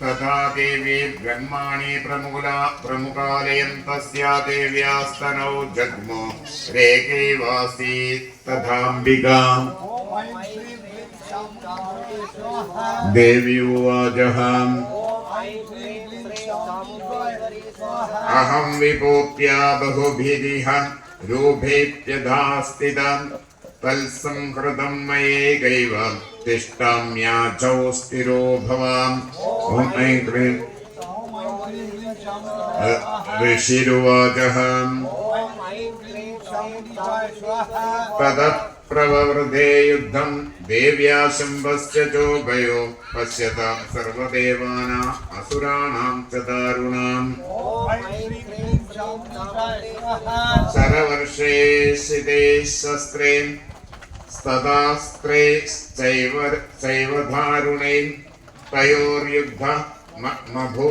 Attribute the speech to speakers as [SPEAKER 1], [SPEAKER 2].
[SPEAKER 1] तथा देवी ब्रह्माणि प्रमुला प्रमुखालयन्तस्या देव्यास्तनौ जग्मु देवी उवाचहम् अहं विभूत्या बहुभिरिह रूपेत्यधास्तिदम् तत्संहृतं मयैकैव तिष्ठाम्याचौ स्थिरो भवाम्। ॐ ऋषिरुवाचः ततः प्रववृधे युद्धं देव्या शम्भस्य चोभयो पश्यतां सर्वदेवानाम् असुराणां च दारुणाम्। शरवर्षे शिते शस्त्रे स्तदास्त्रे चैव चैव दारुणे तयोर्युद्ध मभू